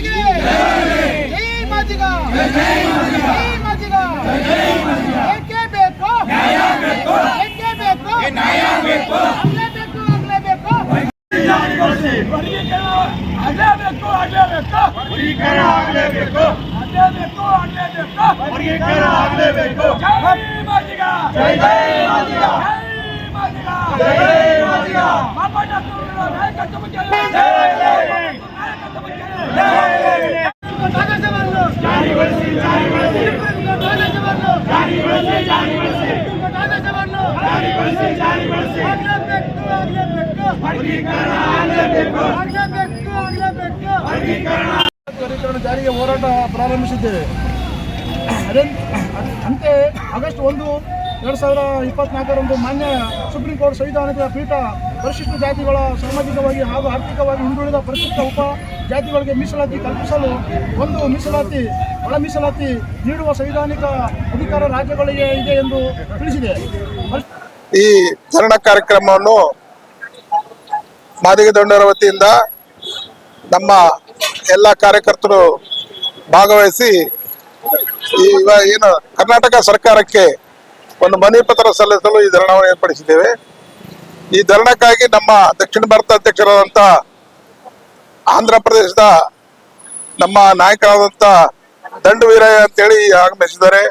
की जय मातिका जय मातिका जय मातिका जय मातिका एके बेको न्याय बेको एके बेको न्याय बेको अगले बेको अगले बेको जारी करसे वरी करा अगले बेको अगले बेको वरी करा अगले बेको अगले बेको अगले बेको वरी करा अगले बेको जय मातिका जय जय मातिका जय मातिका जय मातिका बाबा डॉक्टर नायक तुम चले ಜಾರಿಗೆ ಹೋರಾಟ ಪ್ರಾರಂಭಿಸಿದ್ದೇವೆ. ಅದೇ ಅಂತೆ ಆಗಸ್ಟ್ ಒಂದು ಎರಡು ಸಾವಿರ ಇಪ್ಪತ್ನಾಲ್ಕರಂದು ಮಾನ್ಯ ಸುಪ್ರೀಂ ಕೋರ್ಟ್ ಸಂವಿಧಾನದ ಪೀಠ ಪರಿಶಿಷ್ಟ ಜಾತಿಗಳ ಸಾಮಾಜಿಕವಾಗಿ ಹಾಗೂ ಆರ್ಥಿಕವಾಗಿ ಹಿಂದುಳಿದ ಪರಿಶಿಷ್ಟ ಉಪ ಜಾತಿಗಳಿಗೆ ಮೀಸಲಾತಿ ಕಲ್ಪಿಸಲು ಒಂದು ಮೀಸಲಾತಿ ಒಳ ಮೀಸಲಾತಿ ನೀಡುವ ಸಂವಿಧಾನಿಕ ಅಧಿಕಾರ ರಾಜ್ಯಗಳಿಗೆ ಇದೆ ಎಂದು ತಿಳಿಸಿದೆ. ಈ ಧರಣ ಕಾರ್ಯಕ್ರಮವನ್ನು ಮಾದಿಗೆ ದಂಡರ ವತಿಯಿಂದ ನಮ್ಮ ಎಲ್ಲ ಕಾರ್ಯಕರ್ತರು ಭಾಗವಹಿಸಿ ಈ ಇವ- ಏನು ಕರ್ನಾಟಕ ಸರ್ಕಾರಕ್ಕೆ ಒಂದು ಮನವಿ ಪತ್ರ ಸಲ್ಲಿಸಲು ಈ ಧರಣವನ್ನು ಏರ್ಪಡಿಸಿದ್ದೇವೆ. ಈ ಧರಣಕ್ಕಾಗಿ ನಮ್ಮ ದಕ್ಷಿಣ ಭಾರತ ಅಧ್ಯಕ್ಷರಾದಂಥ ಆಂಧ್ರ ಪ್ರದೇಶದ ನಮ್ಮ ನಾಯಕರಾದಂಥ ದಂಡು ವೀರಯ್ಯ ಅಂತೇಳಿ ಆಗಮಿಸಿದ್ದಾರೆ.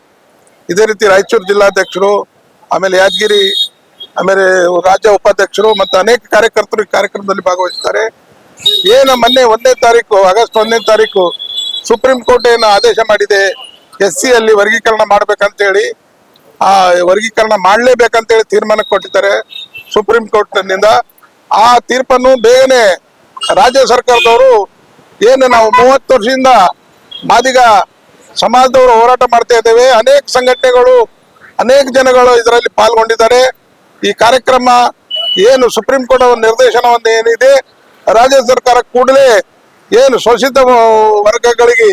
ಇದೇ ರೀತಿ ರಾಯಚೂರು ಜಿಲ್ಲಾಧ್ಯಕ್ಷರು, ಆಮೇಲೆ ಯಾದಗಿರಿ ಆಮೇಲೆ ರಾಜ್ಯ ಉಪಾಧ್ಯಕ್ಷರು ಮತ್ತು ಅನೇಕ ಕಾರ್ಯಕರ್ತರು ಈ ಕಾರ್ಯಕ್ರಮದಲ್ಲಿ ಭಾಗವಹಿಸ್ತಾರೆ. ಏನು ಮೊನ್ನೆ ಒಂದನೇ ತಾರೀಕು, ಆಗಸ್ಟ್ ಒಂದನೇ ತಾರೀಕು ಸುಪ್ರೀಂ ಕೋರ್ಟ್ ಏನು ಆದೇಶ ಮಾಡಿದೆ ಎಸ್ ಸಿ ಅಲ್ಲಿ ವರ್ಗೀಕರಣ ಮಾಡ್ಬೇಕಂತೇಳಿ. ಆ ವರ್ಗೀಕರಣ ಮಾಡಲೇಬೇಕಂತೇಳಿ ತೀರ್ಮಾನ ಕೊಟ್ಟಿದ್ದಾರೆ ಸುಪ್ರೀಂ ಕೋರ್ಟ್ನಿಂದ. ಆ ತೀರ್ಪನ್ನು ಬೇಗನೆ ರಾಜ್ಯ ಸರ್ಕಾರದವರು ಏನು ನಾವು ಮೂವತ್ತು ವರ್ಷದಿಂದ ಮಾದಿಗ ಸಮಾಜದವರು ಹೋರಾಟ ಮಾಡ್ತಾ ಇದ್ದೇವೆ. ಅನೇಕ ಸಂಘಟನೆಗಳು, ಅನೇಕ ಜನಗಳು ಇದರಲ್ಲಿ ಪಾಲ್ಗೊಂಡಿದ್ದಾರೆ. ಈ ಕಾರ್ಯಕ್ರಮ ಏನು ಸುಪ್ರೀಂ ಕೋರ್ಟ್ ಅವರ ನಿರ್ದೇಶನವನ್ನು ಏನಿದೆ, ರಾಜ್ಯ ಸರ್ಕಾರ ಕೂಡಲೇ ಏನು ಶೋಷಿತ ವರ್ಗಗಳಿಗೆ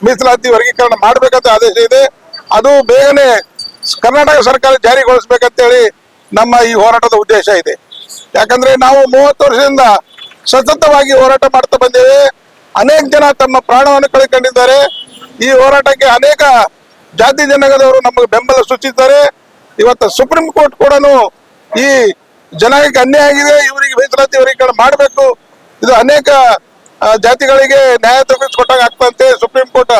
ಮೀಸಲಾತಿ ವರ್ಗೀಕರಣ ಮಾಡಬೇಕಂತ ಆದೇಶ ಇದೆ. ಅದು ಬೇಗನೆ ಕರ್ನಾಟಕ ಸರ್ಕಾರ ಜಾರಿಗೊಳಿಸ್ಬೇಕಂತೇಳಿ ನಮ್ಮ ಈ ಹೋರಾಟದ ಉದ್ದೇಶ ಇದೆ. ಯಾಕಂದ್ರೆ ನಾವು ಮೂವತ್ತು ವರ್ಷದಿಂದ ಸತತವಾಗಿ ಹೋರಾಟ ಮಾಡ್ತಾ ಬಂದೇವೆ. ಅನೇಕ ಜನ ತಮ್ಮ ಪ್ರಾಣವನ್ನು ಕಳ್ಕೊಂಡಿದ್ದಾರೆ ಈ ಹೋರಾಟಕ್ಕೆ ಅನೇಕ ಜಾತಿ ಜನಗದವರು ನಮಗೆ ಬೆಂಬಲ ಸೂಚಿಸಿದ್ದಾರೆ. ಇವತ್ತು ಸುಪ್ರೀಂ ಕೋರ್ಟ್ ಕೂಡ ಈ ಜನಾಂಗಕ್ಕೆ ಅನ್ಯಾಯ ಆಗಿದೆ, ಇವರಿಗೆ ಮೀಸಲಾತಿ ಇವರಿಗೆ ಮಾಡಬೇಕು. ಇದು ಅನೇಕ ಜಾತಿಗಳಿಗೆ ನ್ಯಾಯ ಕೊಟ್ಟಾಗ ಆಗ್ತಂತೆ ಸುಪ್ರೀಂ ಕೋರ್ಟ್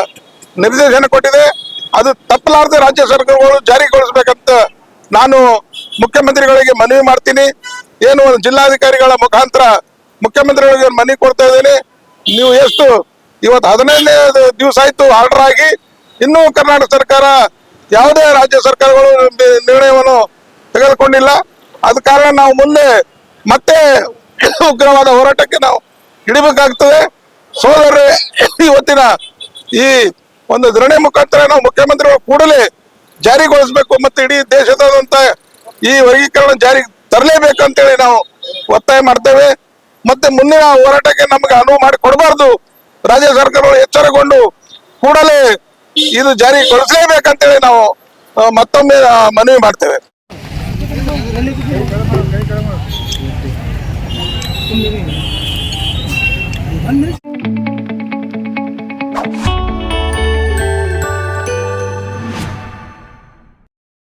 ನಿರ್ದೇಶನ ಕೊಟ್ಟಿದೆ. ಅದು ತಪ್ಪಲಾರದೆ ರಾಜ್ಯ ಸರ್ಕಾರಗಳು ಜಾರಿಗೊಳಿಸ್ಬೇಕಂತ ನಾನು ಮುಖ್ಯಮಂತ್ರಿಗಳಿಗೆ ಮನವಿ ಮಾಡ್ತೀನಿ. ಏನು, ಜಿಲ್ಲಾಧಿಕಾರಿಗಳ ಮುಖಾಂತರ ಮುಖ್ಯಮಂತ್ರಿಗಳಿಗೆ ಮನವಿ ಕೊಡ್ತಾ ಇದ್ದೇನೆ. ನೀವು ಎಷ್ಟು, ಇವತ್ತು ಹದಿನೈದನೇ ದಿವಸ ಆಯ್ತು ಆರ್ಡರ್ ಆಗಿ. ಇನ್ನೂ ಕರ್ನಾಟಕ ಸರ್ಕಾರ ಯಾವುದೇ ರಾಜ್ಯ ಸರ್ಕಾರಗಳು ನಿರ್ಣಯವನ್ನು ತೆಗೆದುಕೊಂಡಿಲ್ಲ. ಅದ ಕಾರಣ ನಾವು ಮುಂದೆ ಮತ್ತೆ ಉಗ್ರವಾದ ಹೋರಾಟಕ್ಕೆ ನಾವು ಇಡಬೇಕಾಗ್ತದೆ ಸೋದರರೇ, ಇವತ್ತಿನ ಈ ಒಂದು ಧರಣಿ ಮುಖಾಂತರ ನಾವು ಮುಖ್ಯಮಂತ್ರಿ ಕೂಡಲೇ ಜಾರಿಗೊಳಿಸಬೇಕು ಮತ್ತೆ ಇಡೀ ದೇಶದಾದಂತ ಈ ವರ್ಗೀಕರಣ ಜಾರಿ ತರಲೇಬೇಕಂತೇಳಿ ನಾವು ಒತ್ತಾಯ ಮಾಡ್ತೇವೆ. ಮತ್ತೆ ಮುಂದಿನ ಹೋರಾಟಕ್ಕೆ ನಮಗೆ ಅನುವು ಮಾಡಿ ಕೊಡಬಾರ್ದು. ರಾಜ್ಯ ಸರ್ಕಾರಗಳು ಎಚ್ಚರಗೊಂಡು ಕೂಡಲೇ ಇದು ಜಾರಿಗೊಳಿಸಲೇಬೇಕಂತೇಳಿ ನಾವು ಮತ್ತೊಮ್ಮೆ ಮನವಿ ಮಾಡ್ತೇವೆ. अंदर